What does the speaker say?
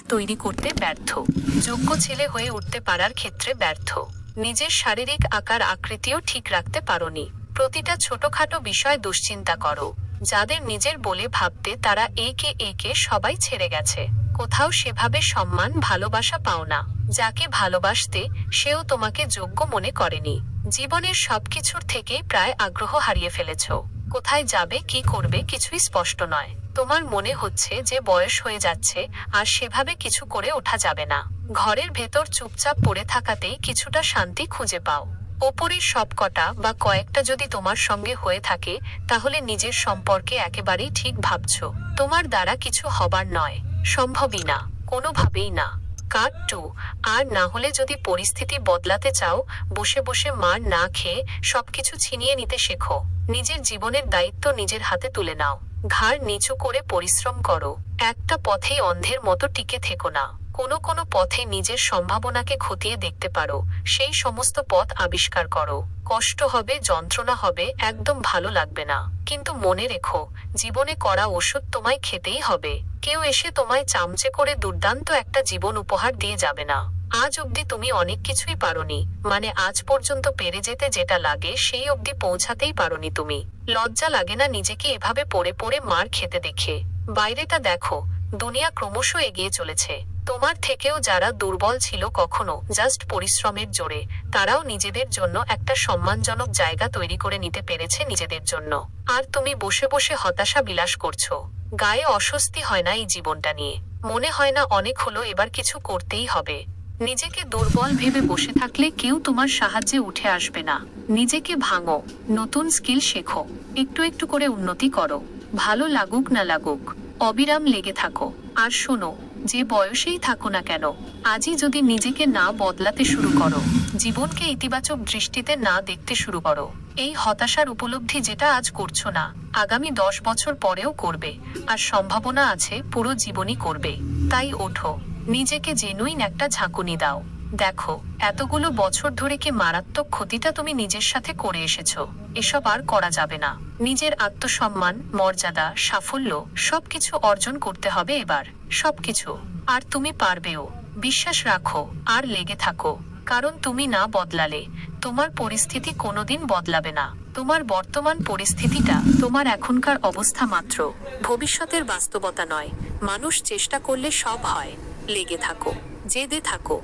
তৈরি করতে ব্যর্থ। যোগ্য ছেলে হয়ে উঠতে পারার ক্ষেত্রে ব্যর্থ। নিজের শারীরিক আকার আকৃতিও ঠিক রাখতে পারোনি। প্রতিটা ছোটখাটো বিষয় দুশ্চিন্তা করো। যাদের নিজের বলে ভাবতে তারা একে একে সবাই ছেড়ে গেছে। কোথাও সেভাবে সম্মান, ভালোবাসা পাও না। যাকে ভালোবাসতে সেও তোমাকে যোগ্য মনে করেনি। জীবনের সবকিছুর থেকেই প্রায় আগ্রহ হারিয়ে ফেলেছ। কোথায় যাবে, কি করবে কিছুই স্পষ্ট নয়। তোমার মনে হচ্ছে যে বয়স হয়ে যাচ্ছে আর সেভাবে কিছু করে ওঠা যাবে না। ঘরের ভেতর চুপচাপ পড়ে থাকাতেই কিছুটা শান্তি খুঁজে পাও। ওপরের সবকটা বা কয়েকটা যদি তোমার সঙ্গে হয়ে থাকে, তাহলে নিজের সম্পর্কে একেবারেই ঠিক ভাবছ। তোমার দ্বারা কিছু হবার নয়। সম্ভবই না। কোনোভাবেই না। Card to? আর না হলে যদি পরিস্থিতি বদলাতে চাও, বসে বসে মার না খেয়ে সবকিছু ছিনিয়ে নিতে শেখো। নিজের জীবনের দায়িত্ব নিজের হাতে তুলে নাও। ঘাড় নিচু করে পরিশ্রম করো। একটা পথেই অন্ধের মতো টিকে থেকো না। কোনো কোনো পথে নিজের সম্ভাবনাকে খতিয়ে দেখতে পারো। সেই সমস্ত পথ আবিষ্কার করো। কষ্ট হবে, যন্ত্রণা হবে, একদম ভালো লাগবে না। কিন্তু মনে রেখো, জীবনে করা ওষুধ তোমায় খেতেই হবে। কেউ এসে তোমায় চামচে করে দুর্দান্ত একটা জীবন উপহার দিয়ে যাবে না। আজ অবধি তুমি অনেক কিছুই পারোনি। মানে আজ পর্যন্ত পেরে যেতে যেটা লাগে, সেই অবধি পৌঁছাতেই পারোনি তুমি। লজ্জা লাগে না নিজেকে এভাবে পড়ে পড়ে মার খেতে দেখে। বাইরেটা দেখো, দুনিয়া ক্রমশ এগিয়ে চলেছে। তোমার থেকেও যারা দুর্বল ছিল কখনো জাস্ট পরিশ্রমের জোরে, তারাও নিজেদের জন্য একটা সম্মানজনক জায়গা তৈরি করে নিতে পেরেছে নিজেদের জন্য। আর তুমি বসে বসে হতাশা বিলাস করছ। গায়ে অস্বস্তি হয় না এই জীবনটা নিয়ে। মনে হয় না অনেক হলো, এবার কিছু করতেই হবে। নিজেকে দুর্বল ভেবে বসে থাকলে কেউ তোমার সাহায্যে উঠে আসবে না। নিজেকে ভাঙো, নতুন স্কিল শেখো, একটু একটু করে উন্নতি করো, ভালো লাগুক না লাগুক, অবিরাম লেগে থাকো। আর শোনো, যে বয়সেই থাকো না কেন, আজই যদি নিজেকে না বদলাতে শুরু করো, জীবনকে ইতিবাচক দৃষ্টিতে না দেখতে শুরু করো। এই হতাশার উপলব্ধি যেটা আজ করছ না, আগামী দশ বছর পরেও করবে, আর সম্ভাবনা আছে পুরো জীবনই করবে। তাই ওঠো। নিজেকে জেনুইন একটা ঝাঁকুনি দাও। দেখো, এতগুলো বছর ধরে কি মারাত্মক ক্ষতিটা তুমি নিজের সাথে করে এসেছ? এসব আর করা যাবে না। নিজের আত্মসম্মান, মর্যাদা, সাফল্য সবকিছু অর্জন করতে হবে এবার। সবকিছু। আর তুমি পারবেও। বিশ্বাস রাখো, আর লেগে থাকো। কারণ তুমি না বদলালে। তোমার পরিস্থিতি কোনোদিন বদলাবে না। তোমার বর্তমান পরিস্থিতিটা তোমার এখনকার অবস্থা মাত্র। ভবিষ্যতের বাস্তবতা নয়। মানুষ চেষ্টা করলে সব হয়। লেগে থাকো। জেদে থাকো।